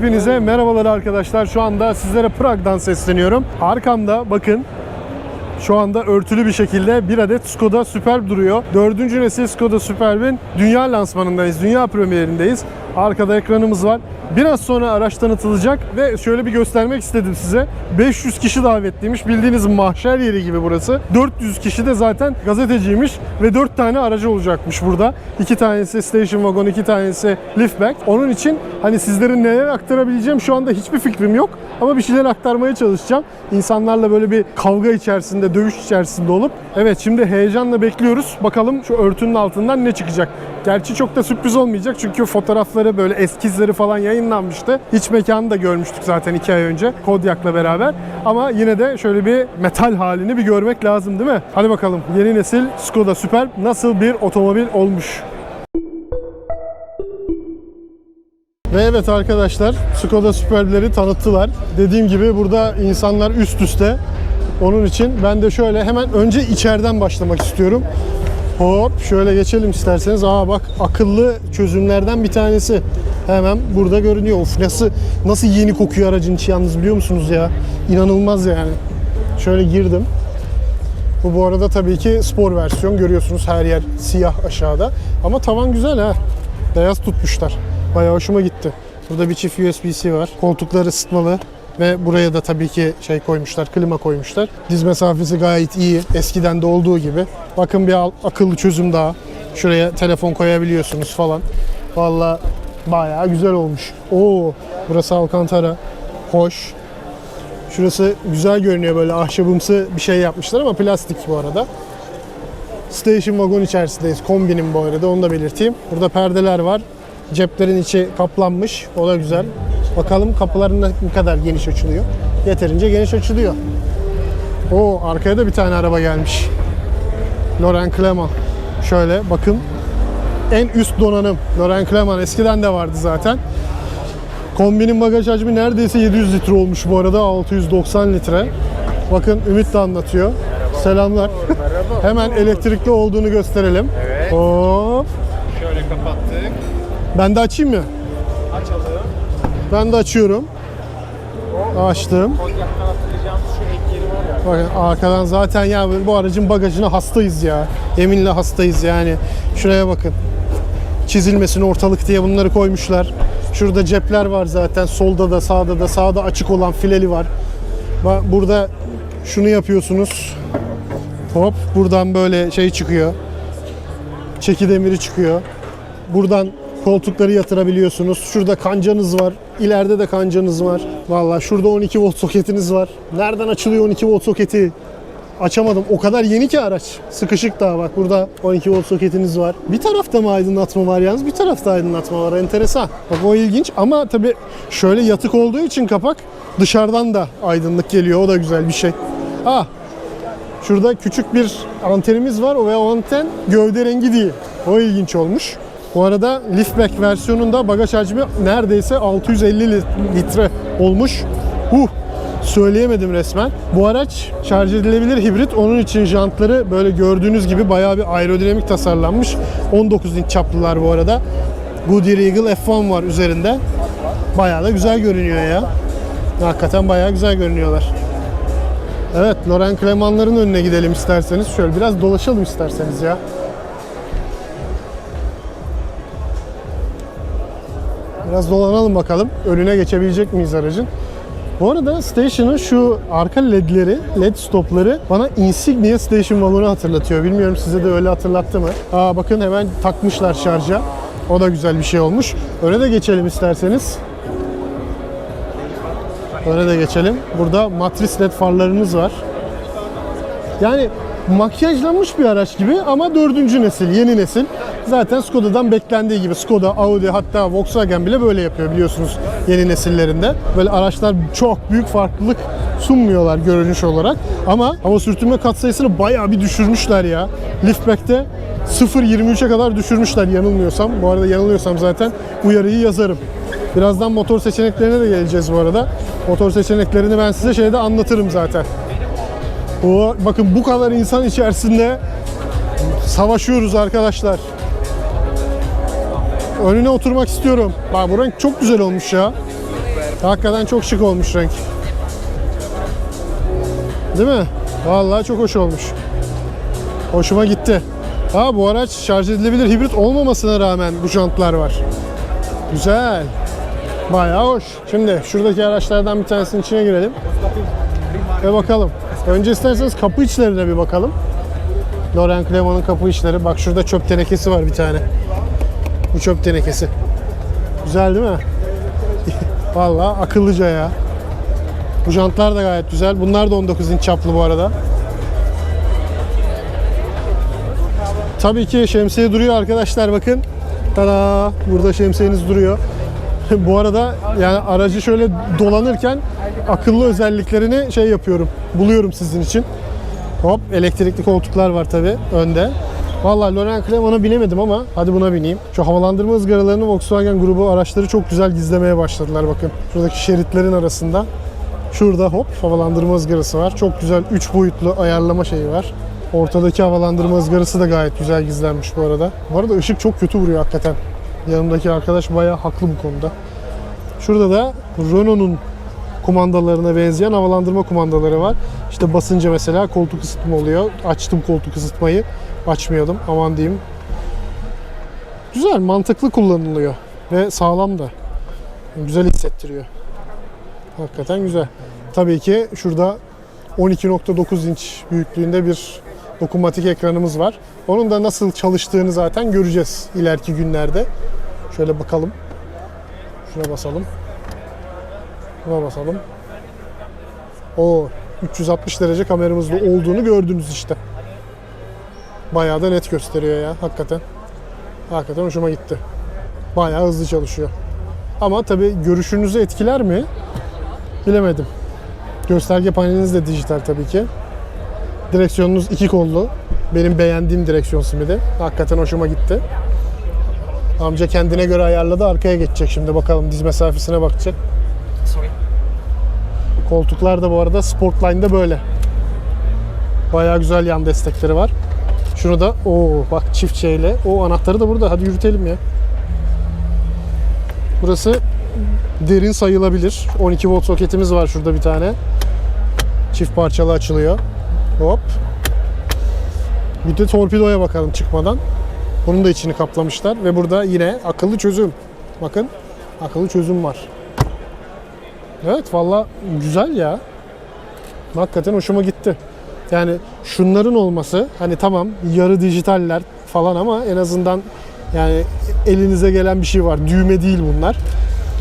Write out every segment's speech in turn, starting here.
Hepinize merhabalar arkadaşlar. Şu anda sizlere Prag'dan sesleniyorum. Arkamda bakın şu anda örtülü bir şekilde bir adet Skoda Superb duruyor. Dördüncü nesil Skoda Superb'in dünya lansmanındayız, dünya premierindeyiz. Arkada ekranımız var. Biraz sonra araç tanıtılacak ve şöyle bir göstermek istedim size. 500 kişi davetliymiş. Bildiğiniz mahşer yeri gibi burası. 400 kişi de zaten gazeteciymiş ve 4 tane aracı olacakmış burada. 2 tanesi station wagon, 2 tanesi liftback. Onun için hani sizlere neler aktarabileceğim şu anda hiçbir fikrim yok. Ama bir şeyler aktarmaya çalışacağım. İnsanlarla böyle bir kavga içerisinde, dövüş içerisinde olup. Evet şimdi heyecanla bekliyoruz. Bakalım şu örtünün altından ne çıkacak. Gerçi çok da sürpriz olmayacak çünkü fotoğrafları böyle eskizleri falan yayınlanmıştı. İç mekanı da görmüştük zaten iki ay önce Kodyak'la beraber. Ama yine de şöyle bir metal halini bir görmek lazım değil mi? Hadi bakalım yeni nesil Skoda Superb nasıl bir otomobil olmuş? Ve evet arkadaşlar Skoda Superb'leri tanıttılar. Dediğim gibi burada insanlar üst üste. Onun için ben de şöyle hemen önce içeriden başlamak istiyorum. Hop şöyle geçelim isterseniz. Aa bak akıllı çözümlerden bir tanesi. Hemen burada görünüyor. Of nasıl nasıl yeni kokuyor aracın içi yalnız biliyor musunuz ya? İnanılmaz yani. Şöyle girdim. Bu bu arada tabii ki spor versiyon. Görüyorsunuz her yer siyah aşağıda. Ama tavan güzel ha. Beyaz tutmuşlar. Bayağı hoşuma gitti. Burada bir çift USB-C var. Koltuklar ısıtmalı. Ve buraya da tabii ki şey koymuşlar, klima koymuşlar. Diz mesafesi gayet iyi. Eskiden de olduğu gibi. Bakın bir akıllı çözüm daha. Şuraya telefon koyabiliyorsunuz falan. Vallahi bayağı güzel olmuş. Oo, burası Alcantara. Hoş. Şurası güzel görünüyor böyle ahşabımsı bir şey yapmışlar ama plastik bu arada. Station wagon içerisindeyiz. Kombinin bu arada onu da belirteyim. Burada perdeler var. Ceplerin içi kaplanmış. O da güzel. Bakalım kapıların ne kadar geniş açılıyor. Yeterince geniş açılıyor. Oo arkaya da bir tane araba gelmiş. Laurent Clement. Şöyle bakın. En üst donanım. Laurent Clement eskiden de vardı zaten. Kombinin bagaj hacmi neredeyse 700 litre olmuş bu arada. 690 litre. Bakın Ümit de anlatıyor. Selamlar. Hemen elektrikli olduğunu gösterelim. Evet. Hop. Şöyle kapattık. Ben de açayım mı? Açalım. Ben de açıyorum. Açtım. Bakın arkadan zaten ya bu aracın bagajına hastayız ya. Yeminle hastayız yani. Şuraya bakın. Çizilmesin ortalık diye bunları koymuşlar. Şurada cepler var zaten. Solda da sağda da sağda açık olan fileli var. Burada şunu yapıyorsunuz. Hop buradan böyle şey çıkıyor. Çeki demiri çıkıyor. Buradan koltukları yatırabiliyorsunuz. Şurada kancanız var. İleride de kancanız var. Vallahi şurada 12 volt soketiniz var. Nereden açılıyor 12 volt soketi? Açamadım. O kadar yeni ki araç. Sıkışık daha bak burada 12 volt soketiniz var. Bir tarafta mı aydınlatma var yalnız? Bir tarafta aydınlatma var. Enteresan. Bak o ilginç ama tabii şöyle yatık olduğu için kapak dışarıdan da aydınlık geliyor. O da güzel bir şey. Ah Şurada küçük bir antenimiz var ve o anten gövde rengi değil. O ilginç olmuş. Bu arada liftback versiyonunda bagaj hacmi neredeyse 650 li- litre olmuş. Huh! Söyleyemedim resmen. Bu araç şarj edilebilir hibrit. Onun için jantları böyle gördüğünüz gibi bayağı bir aerodinamik tasarlanmış. 19 inç çaplılar bu arada. Goodyear Eagle F1 var üzerinde. Bayağı da güzel görünüyor ya. Hakikaten bayağı güzel görünüyorlar. Evet, Laurent Clement'ların önüne gidelim isterseniz. Şöyle biraz dolaşalım isterseniz ya. Biraz dolanalım bakalım. Önüne geçebilecek miyiz aracın? Bu arada Station'ın şu arka ledleri, led stopları bana Insignia Station Wagon'u hatırlatıyor. Bilmiyorum size de öyle hatırlattı mı? Aa bakın hemen takmışlar şarja. O da güzel bir şey olmuş. Öne de geçelim isterseniz. Öne de geçelim. Burada matris led farlarımız var. Yani makyajlanmış bir araç gibi ama dördüncü nesil, yeni nesil. Zaten Skoda'dan beklendiği gibi Skoda, Audi hatta Volkswagen bile böyle yapıyor biliyorsunuz yeni nesillerinde. Böyle araçlar çok büyük farklılık sunmuyorlar görünüş olarak. Ama hava sürtünme katsayısını bayağı bir düşürmüşler ya. Liftback'te 0.23'e kadar düşürmüşler yanılmıyorsam. Bu arada yanılıyorsam zaten uyarıyı yazarım. Birazdan motor seçeneklerine de geleceğiz bu arada. Motor seçeneklerini ben size şeyde anlatırım zaten. O bakın bu kadar insan içerisinde savaşıyoruz arkadaşlar. Önüne oturmak istiyorum. Bak bu renk çok güzel olmuş ya. Hakikaten çok şık olmuş renk. Değil mi? Vallahi çok hoş olmuş. Hoşuma gitti. Ha bu araç şarj edilebilir hibrit olmamasına rağmen bu jantlar var. Güzel. Bayağı hoş. Şimdi şuradaki araçlardan bir tanesinin içine girelim. Ve bakalım. Önce isterseniz kapı içlerine bir bakalım. Loren Clemo'nun kapı içleri. Bak şurada çöp tenekesi var bir tane. Bu çöp tenekesi. Güzel değil mi? Vallahi akıllıca ya. Bu jantlar da gayet güzel. Bunlar da 19 inç çaplı bu arada. Tabii ki şemsiye duruyor arkadaşlar bakın. Tada! Burada şemsiyeniz duruyor. bu arada yani aracı şöyle dolanırken akıllı özelliklerini şey yapıyorum. Buluyorum sizin için. Hop elektrikli koltuklar var tabii önde. Vallahi Loren Clemont'a binemedim ama hadi buna bineyim. Şu havalandırma ızgaralarını Volkswagen grubu araçları çok güzel gizlemeye başladılar bakın. Şuradaki şeritlerin arasında. Şurada hop havalandırma ızgarası var. Çok güzel 3 boyutlu ayarlama şeyi var. Ortadaki havalandırma ızgarası da gayet güzel gizlenmiş bu arada. Bu arada ışık çok kötü vuruyor hakikaten. Yanımdaki arkadaş bayağı haklı bu konuda. Şurada da Renault'un kumandalarına benzeyen havalandırma kumandaları var. İşte basınca mesela koltuk ısıtma oluyor. Açtım koltuk ısıtmayı. Açmıyordum. Aman diyeyim. Güzel, mantıklı kullanılıyor. Ve sağlam da. Güzel hissettiriyor. Hakikaten güzel. Tabii ki şurada 12.9 inç büyüklüğünde bir dokunmatik ekranımız var. Onun da nasıl çalıştığını zaten göreceğiz ileriki günlerde. Şöyle bakalım. Şuna basalım. Buna basalım. O 360 derece kameramızda olduğunu gördünüz işte. Bayağı da net gösteriyor ya hakikaten. Hakikaten hoşuma gitti. Bayağı hızlı çalışıyor. Ama tabii görüşünüzü etkiler mi? Bilemedim. Gösterge paneliniz de dijital tabii ki. Direksiyonunuz iki kollu. Benim beğendiğim direksiyon simidi. Hakikaten hoşuma gitti. Amca kendine göre ayarladı. Arkaya geçecek şimdi. Bakalım diz mesafesine bakacak. Koltuklar da bu arada Sportline'da böyle. Bayağı güzel yan destekleri var. Şunu da o bak çift şeyle. O anahtarı da burada. Hadi yürütelim ya. Burası derin sayılabilir. 12 volt soketimiz var şurada bir tane. Çift parçalı açılıyor. Hop. Bir de torpidoya bakalım çıkmadan. Bunun da içini kaplamışlar ve burada yine akıllı çözüm. Bakın akıllı çözüm var. Evet valla güzel ya. Hakikaten hoşuma gitti. Yani şunların olması hani tamam yarı dijitaller falan ama en azından yani elinize gelen bir şey var. Düğme değil bunlar.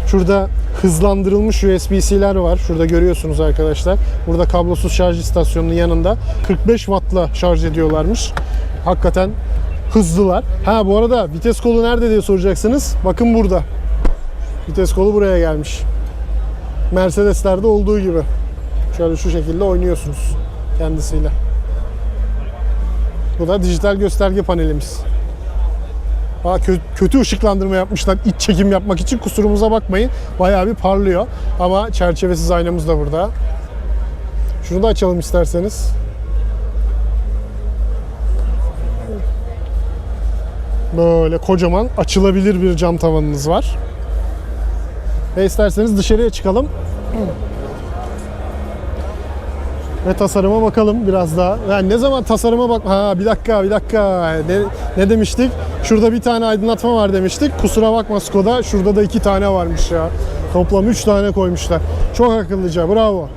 Şurada hızlandırılmış USB-C'ler var. Şurada görüyorsunuz arkadaşlar. Burada kablosuz şarj istasyonunun yanında 45 wattla şarj ediyorlarmış. Hakikaten hızlılar. Ha bu arada vites kolu nerede diye soracaksınız. Bakın burada. Vites kolu buraya gelmiş. Mercedes'lerde olduğu gibi. Şöyle şu şekilde oynuyorsunuz kendisiyle. Bu da dijital gösterge panelimiz. Aa, kö- kötü ışıklandırma yapmışlar iç çekim yapmak için kusurumuza bakmayın. Bayağı bir parlıyor. Ama çerçevesiz aynamız da burada. Şunu da açalım isterseniz. Böyle kocaman açılabilir bir cam tavanınız var. Ve isterseniz dışarıya çıkalım. Ve tasarıma bakalım biraz daha. Yani ne zaman tasarıma bak... Ha bir dakika bir dakika. Ne, ne demiştik? Şurada bir tane aydınlatma var demiştik. Kusura bakma Skoda. Şurada da iki tane varmış ya. Toplam üç tane koymuşlar. Çok akıllıca. Bravo.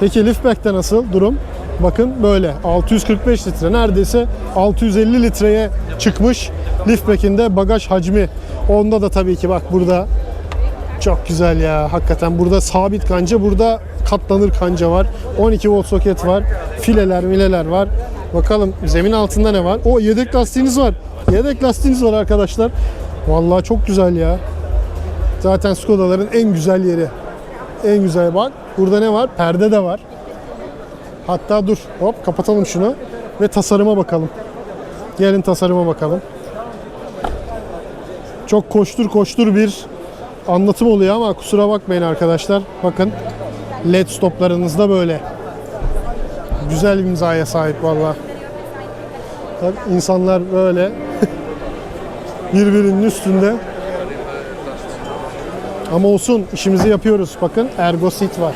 Peki liftback'te nasıl durum? Bakın böyle 645 litre neredeyse 650 litreye çıkmış liftback'in de bagaj hacmi. Onda da tabii ki bak burada çok güzel ya hakikaten. Burada sabit kanca burada katlanır kanca var. 12 volt soket var. Fileler mileler var. Bakalım zemin altında ne var? O yedek lastiğiniz var. Yedek lastiğiniz var arkadaşlar. Vallahi çok güzel ya. Zaten Skoda'ların en güzel yeri. En güzel bak burada ne var? Perde de var. Hatta dur hop kapatalım şunu ve tasarıma bakalım. Gelin tasarıma bakalım. Çok koştur koştur bir anlatım oluyor ama kusura bakmayın arkadaşlar. Bakın led stoplarınız da böyle. Güzel bir imzaya sahip valla. İnsanlar böyle birbirinin üstünde. Ama olsun işimizi yapıyoruz. Bakın Ergo Seat var.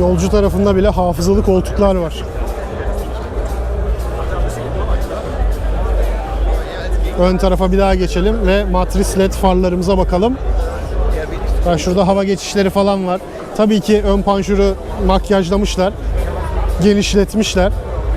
Yolcu tarafında bile hafızalı koltuklar var. Ön tarafa bir daha geçelim ve matris led farlarımıza bakalım. Bak şurada hava geçişleri falan var. Tabii ki ön panjuru makyajlamışlar. Genişletmişler.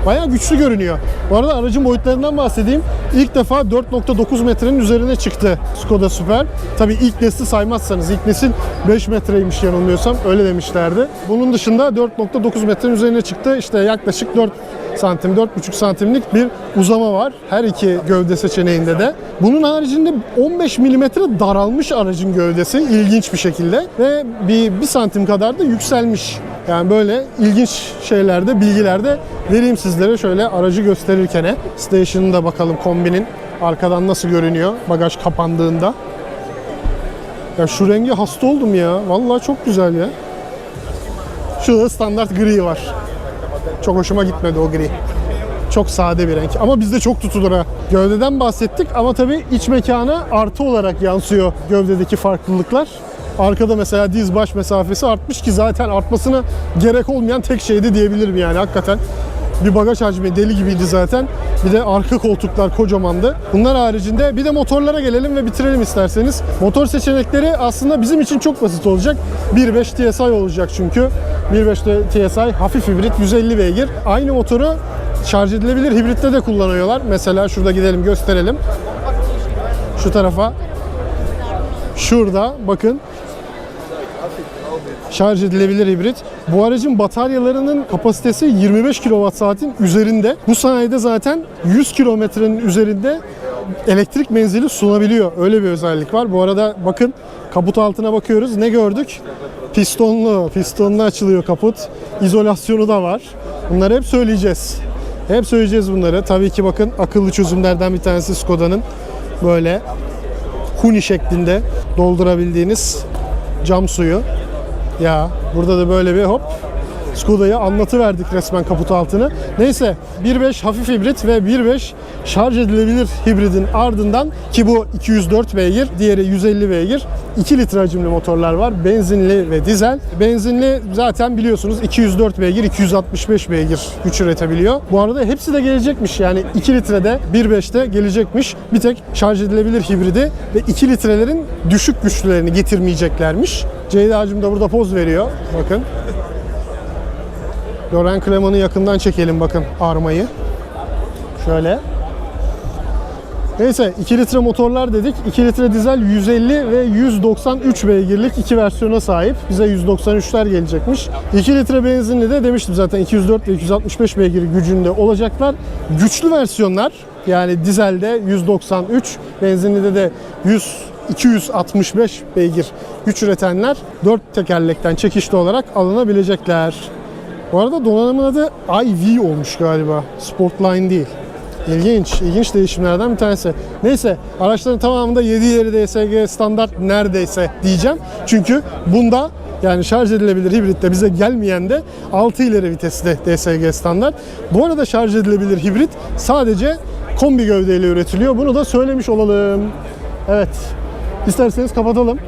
Bayağı güçlü görünüyor. Bu arada aracın boyutlarından bahsedeyim. İlk defa 4.9 metrenin üzerine çıktı Skoda Super. Tabii ilk nesli saymazsanız ilk nesil 5 metreymiş yanılmıyorsam öyle demişlerdi. Bunun dışında 4.9 metrenin üzerine çıktı. İşte yaklaşık 4 santim, 4,5 santimlik bir uzama var. Her iki gövde seçeneğinde de. Bunun haricinde 15 milimetre daralmış aracın gövdesi ilginç bir şekilde ve bir, bir santim kadar da yükselmiş. Yani böyle ilginç şeylerde, bilgilerde vereyim sizlere şöyle aracı gösterirken. Station'ı da bakalım kombinin arkadan nasıl görünüyor bagaj kapandığında. Ya şu rengi hasta oldum ya. Vallahi çok güzel ya. Şurada standart gri var. Çok hoşuma gitmedi o gri. Çok sade bir renk ama bizde çok tutulur ha. Gövdeden bahsettik ama tabii iç mekana artı olarak yansıyor gövdedeki farklılıklar. Arkada mesela diz baş mesafesi artmış ki zaten artmasına gerek olmayan tek şeydi diyebilirim yani hakikaten. Bir bagaj hacmi deli gibiydi zaten. Bir de arka koltuklar kocamandı. Bunlar haricinde bir de motorlara gelelim ve bitirelim isterseniz. Motor seçenekleri aslında bizim için çok basit olacak. 1.5 TSI olacak çünkü. 1.5 TSI hafif hibrit 150 beygir. Aynı motoru şarj edilebilir hibritte de kullanıyorlar. Mesela şurada gidelim gösterelim. Şu tarafa. Şurada bakın şarj edilebilir hibrit. Bu aracın bataryalarının kapasitesi 25 kWh'in üzerinde. Bu sayede zaten 100 kilometrenin üzerinde elektrik menzili sunabiliyor. Öyle bir özellik var. Bu arada bakın kaput altına bakıyoruz. Ne gördük? Pistonlu, pistonlu açılıyor kaput. İzolasyonu da var. Bunları hep söyleyeceğiz. Hep söyleyeceğiz bunları. Tabii ki bakın akıllı çözümlerden bir tanesi Skoda'nın böyle huni şeklinde doldurabildiğiniz cam suyu. Ya burada da böyle bir hop Skoda'yı anlatıverdik resmen kaput altını. Neyse 1.5 hafif hibrit ve 1.5 şarj edilebilir hibridin ardından ki bu 204 beygir, diğeri 150 beygir. 2 litre hacimli motorlar var. Benzinli ve dizel. Benzinli zaten biliyorsunuz 204 beygir, 265 beygir güç üretebiliyor. Bu arada hepsi de gelecekmiş. Yani 2 litrede 1.5'te gelecekmiş. Bir tek şarj edilebilir hibridi ve 2 litrelerin düşük güçlülerini getirmeyeceklermiş. Ceyda'cığım da burada poz veriyor. Bakın. Loren Kleman'ı yakından çekelim bakın armayı. Şöyle. Neyse 2 litre motorlar dedik. 2 litre dizel 150 ve 193 beygirlik iki versiyona sahip. Bize 193'ler gelecekmiş. 2 litre benzinli de demiştim zaten 204 ve 265 beygir gücünde olacaklar. Güçlü versiyonlar yani dizelde 193, benzinlide de 100 265 beygir güç üretenler 4 tekerlekten çekişli olarak alınabilecekler. Bu arada donanımın adı iV olmuş galiba. Sportline değil. İlginç, ilginç değişimlerden bir tanesi. Neyse, araçların tamamında 7 ileri DSG standart neredeyse diyeceğim. Çünkü bunda yani şarj edilebilir hibritte bize gelmeyen de 6 ileri vitesli DSG standart. Bu arada şarj edilebilir hibrit sadece kombi gövdeyle üretiliyor. Bunu da söylemiş olalım. Evet. İsterseniz kapatalım.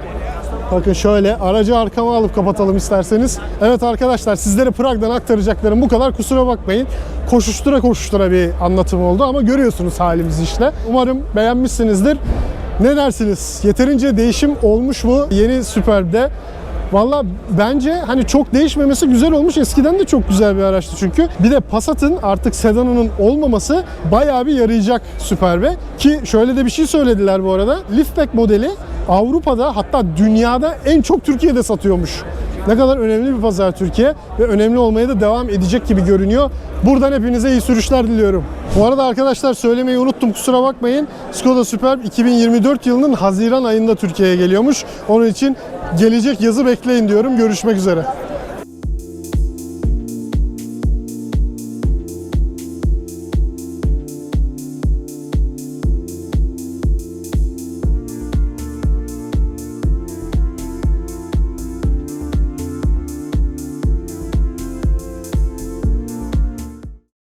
Bakın şöyle aracı arkama alıp kapatalım isterseniz. Evet arkadaşlar sizlere Prag'dan aktaracaklarım bu kadar. Kusura bakmayın. Koşuştura koşuştura bir anlatım oldu ama görüyorsunuz halimizi işte. Umarım beğenmişsinizdir. Ne dersiniz? Yeterince değişim olmuş mu yeni Superb'de? Valla bence hani çok değişmemesi güzel olmuş. Eskiden de çok güzel bir araçtı çünkü. Bir de Passat'ın artık sedanının olmaması bayağı bir yarayacak Superb'e. Ki şöyle de bir şey söylediler bu arada. Liftback modeli Avrupa'da hatta dünyada en çok Türkiye'de satıyormuş. Ne kadar önemli bir pazar Türkiye ve önemli olmaya da devam edecek gibi görünüyor. Buradan hepinize iyi sürüşler diliyorum. Bu arada arkadaşlar söylemeyi unuttum kusura bakmayın. Skoda Superb 2024 yılının Haziran ayında Türkiye'ye geliyormuş. Onun için gelecek yazı bekleyin diyorum. Görüşmek üzere.